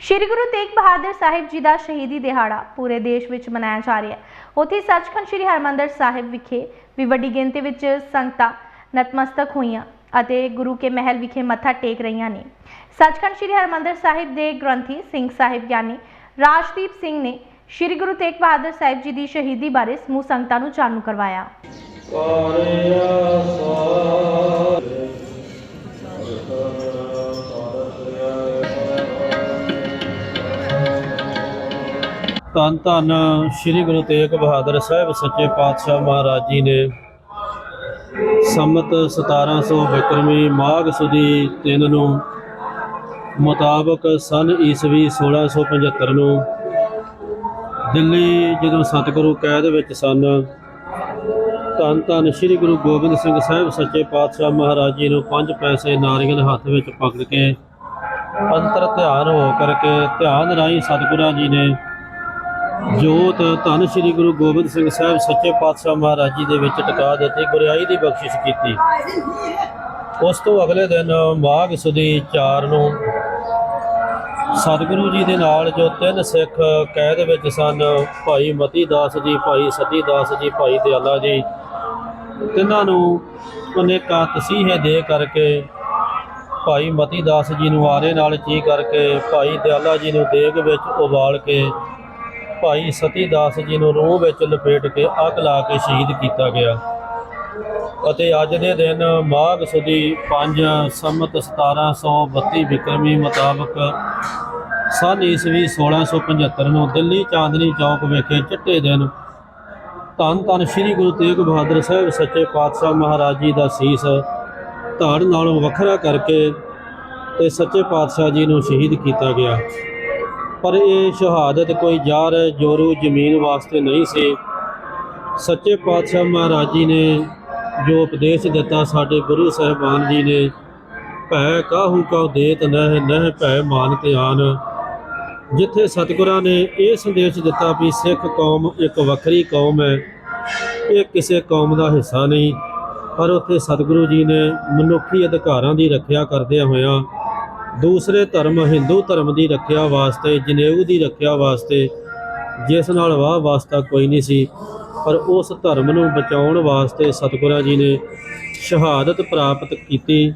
ਸ਼੍ਰੀ ਗੁਰੂ ਤੇਗ ਬਹਾਦਰ ਸਾਹਿਬ ਜੀ ਦਾ ਸ਼ਹੀਦੀ ਦਿਹਾੜਾ ਪੂਰੇ ਦੇਸ਼ ਵਿੱਚ ਮਨਾਇਆ ਜਾ ਰਿਹਾ ਹੈ। ਉੱਥੇ ਸੱਚਖੰਡ ਸ਼੍ਰੀ ਹਰਮੰਦਰ ਸਾਹਿਬ ਵਿਖੇ ਵੀ ਵੱਡੀ ਗਿਣਤੀ ਵਿੱਚ ਸੰਗਤਾਂ ਨਤਮਸਤਕ ਹੋਈਆਂ ਅਤੇ ਗੁਰੂ ਕੇ ਮਹਿਲ ਵਿਖੇ ਮੱਥਾ ਟੇਕ ਰਹੀਆਂ ਨੇ। ਸੱਚਖੰਡ ਸ਼੍ਰੀ ਹਰਮੰਦਰ ਸਾਹਿਬ ਦੇ ਗ੍ਰੰਥੀ ਸਿੰਘ ਸਾਹਿਬ ਗਿਆਨੀ ਰਾਜਦੀਪ ਸਿੰਘ ਨੇ ਸ਼੍ਰੀ ਗੁਰੂ ਤੇਗ ਬਹਾਦਰ ਸਾਹਿਬ ਜੀ ਦੀ ਸ਼ਹੀਦੀ ਬਾਰੇ ਸਮੂਹ ਸੰਗਤਾਂ ਨੂੰ ਜਾਣੂ ਕਰਵਾਇਆ। ਕਾਰਿਆ ਸਾਰ ਧੰਨ ਧੰਨ ਸ੍ਰੀ ਗੁਰੂ ਤੇਗ ਬਹਾਦਰ ਸਾਹਿਬ ਸੱਚੇ ਪਾਤਸ਼ਾਹ ਮਹਾਰਾਜ ਜੀ ਨੇ ਸੰਮਤ 1700 ਬਿਕਰਮੀ ਮਾਘ ਸੁਦੀ ਤਿੰਨ ਨੂੰ ਮੁਤਾਬਕ ਸਨ ਈਸਵੀ 1675 ਨੂੰ ਦਿੱਲੀ ਜਦੋਂ ਸਤਿਗੁਰੂ ਕੈਦ ਵਿੱਚ ਸਨ, ਧੰਨ ਧੰਨ ਸ੍ਰੀ ਗੁਰੂ ਗੋਬਿੰਦ ਸਿੰਘ ਸਾਹਿਬ ਸੱਚੇ ਪਾਤਸ਼ਾਹ ਮਹਾਰਾਜ ਜੀ ਨੂੰ ਪੰਜ ਪੈਸੇ ਨਾਰੀਅਲ ਹੱਥ ਵਿੱਚ ਪਕੜ ਕੇ ਅੰਤਰ ਧਿਆਨ ਹੋ ਕਰਕੇ ਧਿਆਨ ਰਾਹੀਂ ਸਤਿਗੁਰਾਂ ਜੀ ਨੇ ਜੋਤ ਧੰਨ ਸ੍ਰੀ ਗੁਰੂ ਗੋਬਿੰਦ ਸਿੰਘ ਸਾਹਿਬ ਸੱਚੇ ਪਾਤਸ਼ਾਹ ਮਹਾਰਾਜ ਜੀ ਦੇ ਵਿੱਚ ਟਿਕਾ ਦਿੱਤੀ, ਗੁਰਿਆਈ ਦੀ ਬਖਸ਼ਿਸ਼ ਕੀਤੀ। ਉਸ ਤੋਂ ਅਗਲੇ ਦਿਨ ਮਾਘ ਸੁਦੀ 4 ਨੂੰ ਸਤਿਗੁਰੂ ਜੀ ਦੇ ਨਾਲ ਜੋ ਤਿੰਨ ਸਿੱਖ ਕੈਦ ਵਿੱਚ ਸਨ, ਭਾਈ ਮਤੀ ਦਾਸ ਜੀ, ਭਾਈ ਸਤੀ ਦਾਸ ਜੀ, ਭਾਈ ਦਿਆਲਾ ਜੀ, ਤਿੰਨਾਂ ਨੂੰ ਅਨੇਕਾਂ ਤਸੀਹੇ ਦੇ ਕਰਕੇ ਭਾਈ ਮਤੀ ਦਾਸ ਜੀ ਨੂੰ ਆਰੇ ਨਾਲ ਚੀ ਕਰਕੇ ਭਾਈ ਦਿਆਲਾ ਜੀ ਨੂੰ ਦੇਗ ਵਿੱਚ ਉਬਾਲ ਕੇ ਭਾਈ ਸਤੀ ਦਾਸ ਜੀ ਨੂੰ ਰੋਹ ਵਿੱਚ ਲਪੇਟ ਕੇ ਅੱਗ ਲਾ ਕੇ ਸ਼ਹੀਦ ਕੀਤਾ ਗਿਆ। ਅਤੇ ਅੱਜ ਦੇ ਦਿਨ ਮਾਘ ਸੁਦੀ 5 ਸੰਮਤ 1732 ਵਿਕਰਮੀ ਮੁਤਾਬਕ ਸਨ ਈਸਵੀ 1675 ਨੂੰ ਦਿੱਲੀ ਚਾਂਦਨੀ ਚੌਕ ਵਿਖੇ ਚਿੱਟੇ ਦਿਨ ਧੰਨ ਧੰਨ ਸ੍ਰੀ ਗੁਰੂ ਤੇਗ ਬਹਾਦਰ ਸਾਹਿਬ ਸੱਚੇ ਪਾਤਸ਼ਾਹ ਮਹਾਰਾਜ ਜੀ ਦਾ ਸੀਸ ਧੜ ਨਾਲੋਂ ਵੱਖਰਾ ਕਰਕੇ ਤੇ ਸੱਚੇ ਪਾਤਸ਼ਾਹ ਜੀ ਨੂੰ ਸ਼ਹੀਦ ਕੀਤਾ ਗਿਆ। ਪਰ ਇਹ ਸ਼ਹਾਦਤ ਕੋਈ ਜ਼ਾਰ ਜੋਰੂ ਜ਼ਮੀਨ ਵਾਸਤੇ ਨਹੀਂ ਸੀ। ਸੱਚੇ ਪਾਤਸ਼ਾਹ ਮਹਾਰਾਜ ਜੀ ਨੇ ਜੋ ਉਪਦੇਸ਼ ਦਿੱਤਾ ਸਾਡੇ ਗੁਰੂ ਸਾਹਿਬਾਨ ਜੀ ਨੇ, ਭੈ ਕਾਹੂ ਕਉ ਦੇਤ ਨਹਿ ਨਹਿ ਭੈ ਮਾਨ ਧਿਆਨ। ਜਿੱਥੇ ਸਤਿਗੁਰਾਂ ਨੇ ਇਹ ਸੰਦੇਸ਼ ਦਿੱਤਾ ਵੀ ਸਿੱਖ ਕੌਮ ਇੱਕ ਵੱਖਰੀ ਕੌਮ ਹੈ, ਇਹ ਕਿਸੇ ਕੌਮ ਦਾ ਹਿੱਸਾ ਨਹੀਂ। ਪਰ ਉੱਥੇ ਸਤਿਗੁਰੂ ਜੀ ਨੇ ਮਨੁੱਖੀ ਅਧਿਕਾਰਾਂ ਦੀ ਰੱਖਿਆ ਕਰਦਿਆਂ ਹੋਇਆਂ ਦੂਸਰੇ ਧਰਮ ਹਿੰਦੂ ਧਰਮ ਦੀ ਰੱਖਿਆ ਵਾਸਤੇ, ਜਨੇਊ ਦੀ ਰੱਖਿਆ ਵਾਸਤੇ, ਜਿਸ ਨਾਲ ਵਾਹ ਵਾਸਤਾ ਕੋਈ ਨਹੀਂ ਸੀ, ਪਰ ਉਸ ਧਰਮ ਨੂੰ ਬਚਾਉਣ ਵਾਸਤੇ ਸਤਿਗੁਰਾਂ ਜੀ ਨੇ ਸ਼ਹਾਦਤ ਪ੍ਰਾਪਤ ਕੀਤੀ।